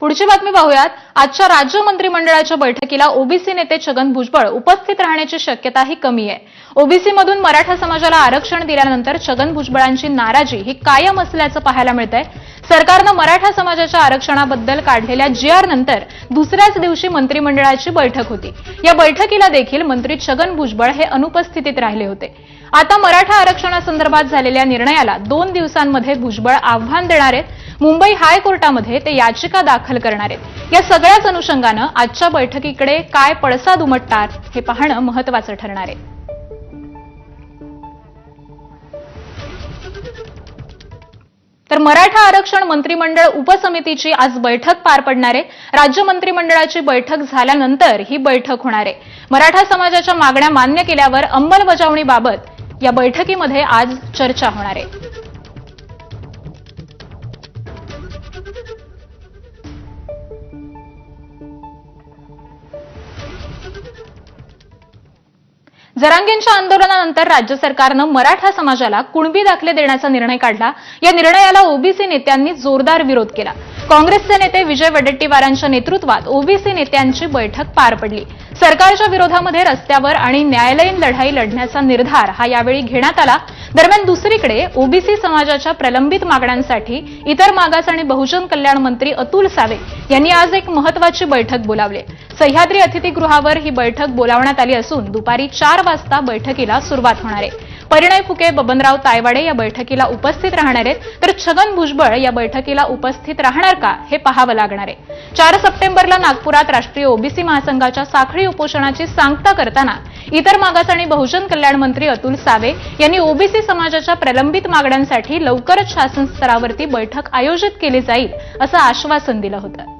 पुढची बातमी पाहूयात. आजच्या राज्य मंत्रिमंडळाच्या बैठकीला ओबीसी नेते छगन भुजबळ उपस्थित राहण्याची शक्यताही कमी आहे. ओबीसीमधून मराठा समाजाला आरक्षण दिल्यानंतर छगन भुजबळांची नाराजी ही कायम असल्याचं पाहायला मिळतंय. सरकारनं मराठा समाजाच्या आरक्षणाबद्दल काढलेल्या जी आर नंतर दुसऱ्याच दिवशी मंत्रिमंडळाची बैठक होती. या बैठकीला देखील मंत्री छगन भुजबळ हे अनुपस्थितीत राहिले होते. आता मराठा आरक्षणासंदर्भात झालेल्या निर्णयाला दोन दिवसांमध्ये भुजबळ आव्हान देणार आहेत. मुंबई हायकोर्टामध्ये ते याचिका दाखल करणार आहेत. या सगळ्याच अनुषंगानं आजच्या बैठकीकडे काय पडसाद उमटणार हे पाहणं महत्वाचं ठरणार आहे. तर मराठा आरक्षण मंत्रिमंडळ उपसमितीची आज बैठक पार पडणार आहे. राज्य मंत्रिमंडळाची बैठक झाल्यानंतर ही बैठक होणार आहे. मराठा समाजाच्या मागण्या मान्य केल्यावर अंमलबजावणीबाबत या बैठकीमध्ये आज चर्चा होणार आहे. जरांगेंच्या आंदोलनानंतर राज्य सरकारनं मराठा समाजाला कुणबी दाखले देण्याचा निर्णय काढला. या निर्णयाला ओबीसी नेत्यांनी जोरदार विरोध केला. काँग्रेसचे नेते विजय वडेट्टीवारांच्या नेतृत्वात ओबीसी नेत्यांची बैठक पार पडली. सरकारच्या विरोधामध्ये रस्त्यावर आणि न्यायालयीन लढाई लढण्याचा निर्धार हा यावेळी घेण्यात आला. दरम्यान दुसरीकडे ओबीसी समाजाच्या प्रलंबित मागण्यांसाठी इतर मागास आणि बहुजन कल्याण मंत्री अतुल सावे यांनी आज एक महत्वाची बैठक बोलावली. सह्याद्री अतिथीगृहावर ही बैठक बोलावण्यात आली असून दुपारी चार वाजता बैठकीला सुरुवात होणार आहे. परिणय फुके बबनराव तायवाडे या बैठकीला उपस्थित राहणार आहेत. तर छगन भुजबळ या बैठकीला उपस्थित राहणार का हे पाहावं लागणार आहे. चार सप्टेंबरला नागपुरात राष्ट्रीय ओबीसी महासंघाच्या साखळी उपोषणाची सांगता करताना इतर मागास आणि बहुजन कल्याण मंत्री अतुल सावे यांनी ओबीसी समाजाच्या प्रलंबित मागण्यांसाठी लवकरच शासन स्तरावरती बैठक आयोजित केली जाईल असं आश्वासन दिलं होतं.